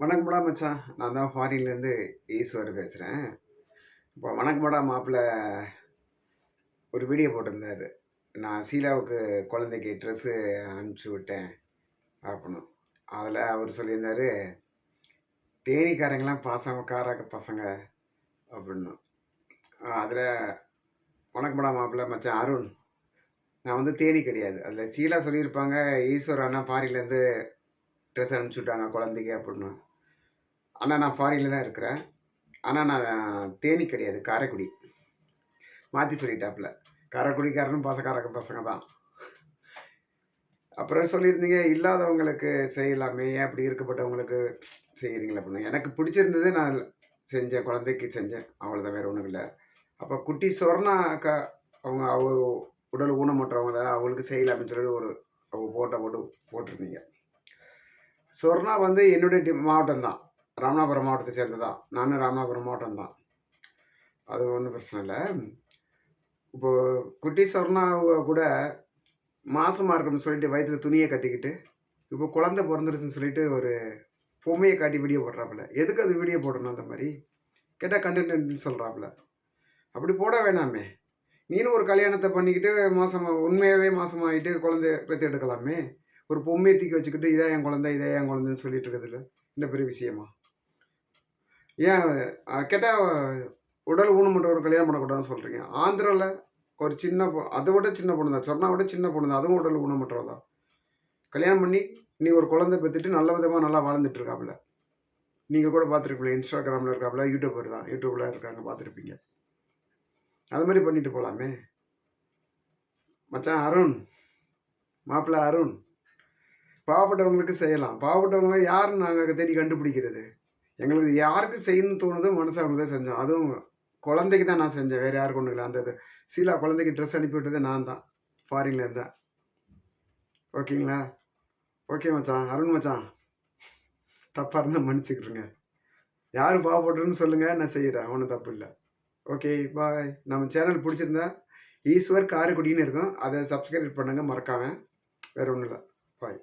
வணக்கம்டா மச்சான். நான் தான் ஃபாரின்லேருந்து ஈஸ்வர் பேசுகிறேன். இப்போ வணக்கம்டா மாப்பிள்ளை ஒரு வீடியோ போட்டிருந்தாரு. நான் சீலாவுக்கு குழந்தைக்கு ட்ரெஸ்ஸு அனுப்பிச்சி விட்டேன் அப்படின்னு. அதில் அவர் சொல்லியிருந்தார் தேனிக்காரங்களாம் பாசக்கார பசங்க அப்படின்னு. அதில் வணக்கம்டா மாப்பிள்ள மச்சான் அருண். நான் வந்து தேனி கிடையாது. அதில் சீலா சொல்லியிருப்பாங்க ஈஸ்வர் அண்ணா ஃபாரின்லேருந்து ட்ரெஸ் அனுப்பிச்சி விட்டாங்க குழந்தைக்கு அப்படின்னு. ஆனால் நான் ஃபாரினில் தான் இருக்கிறேன். ஆனால் நான் தேனி கிடையாது காரைக்குடி. மாற்றி சொல்லிட்டாப்புல. காரைக்குடிக்காரனும் பாசக்காரக்க பசங்க தான். அப்புறம் சொல்லியிருந்தீங்க இல்லாதவங்களுக்கு செய்யலாமே ஏன் அப்படி இருக்கப்பட்டவங்களுக்கு செய்கிறீங்களா அப்படின்னு. எனக்கு பிடிச்சிருந்தது நான் செஞ்சேன் குழந்தைக்கு செஞ்சேன் அவ்வளோதான் வேறு ஒன்றும் இல்லை. அப்போ குட்டி சொர்ணா அக்கா அவங்க அவர் உடல் ஊனமுற்றவங்க தான் அவங்களுக்கு செய்யலாம்னு சொல்லிட்டு ஒரு அவங்க போட்டோ போட்டு போட்டிருந்தீங்க. சொர்ணா வந்து என்னுடைய மாவட்டம் தான். ராமநாதபுரம் மாவட்டத்தை சேர்ந்து தான் நானும் ராமநாதபுரம் மாவட்டம் தான் அது ஒன்றும் பிரச்சனை இல்லை. இப்போ குட்டி சொர்ணா கூட மாசமாக இருக்கணும்னு சொல்லிட்டு வயிற்றுல துணியை கட்டிக்கிட்டு இப்போ குழந்தை பிறந்துருச்சுன்னு சொல்லிட்டு ஒரு பொம்மையை காட்டி வீடியோ போடுறாப்புல. எதுக்கு அது வீடியோ போடணும் அந்த மாதிரி? கேட்டால் கண்டென்ட்னு சொல்கிறாப்புல அப்படி போட வேணாமே. நீனும் ஒரு கல்யாணத்தை பண்ணிக்கிட்டு மாதமாக உண்மையாகவே மாதமாகிட்டு குழந்தைய பெற்று எடுக்கலாமே. ஒரு பொம்மையை தூக்கி வச்சுக்கிட்டு இதான் என் குழந்தை இதான் என் குழந்தைன்னு சொல்லிட்டு இருக்கிறதுல என்ன பெரிய விஷயமா? ஏன் கேட்டால் உடல் ஊனமுற்றவர் கல்யாணம் பண்ணக்கூடாதுன்னு சொல்கிறீங்க ஆந்திராவில் ஒரு சின்ன பொ அதை விட சின்ன பொண்ணு தான் சொன்னா விட சின்ன பொண்ணு தான் அதுவும் உடல் ஊனமுற்றவர் தான் கல்யாணம் பண்ணி நீ ஒரு குழந்தை பெற்றுட்டு நல்ல விதமாக நல்லா வாழ்ந்துட்டு இருக்காப்புல நீங்கள் கூட பார்த்துருப்பீங்க இன்ஸ்டாகிராமில் இருக்காப்புல யூடியூபர் தான் யூடியூப்பில் இருக்காங்க பார்த்துருப்பீங்க. அது மாதிரி பண்ணிட்டு போகலாமே மச்சான் அருண் மாப்பிள்ளை அருண். பாவப்பட்டவங்களுக்கு செய்யலாம். பாவப்பட்டவங்க யாருன்னு நாங்கள் தேடி கண்டுபிடிக்கிறது? எங்களுக்கு யாருக்கு செய்யணும்னு தோணுதோ மனசு அவங்க தான் செஞ்சோம். அதுவும் குழந்தைக்கு தான் நான் செஞ்சேன். வேறு யாருக்கு ஒன்றும் இல்லை. அந்த இது சீலா குழந்தைக்கு ட்ரெஸ் அனுப்பி விட்டதே நான் தான். ஃபாரின்ல இருந்தேன் ஓகேங்களா? ஓகே மச்சான். அருண் மச்சான். தப்பாக இருந்தால் மன்னிச்சுக்கிட்டுருங்க யார் பாவப்படுறேன்னு சொல்லுங்கள் நான் செய்கிறேன் ஒன்றும் தப்பு இல்லை. ஓகே பாய் நம்ம சேனல் பிடிச்சிருந்தா ஈஸ்வர் காரைக்குடின்னு இருக்கும். அதை சப்ஸ்கிரைப் பண்ணுங்கள் மறக்காமல் வேறு ஒன்றும் இல்லை. பாய்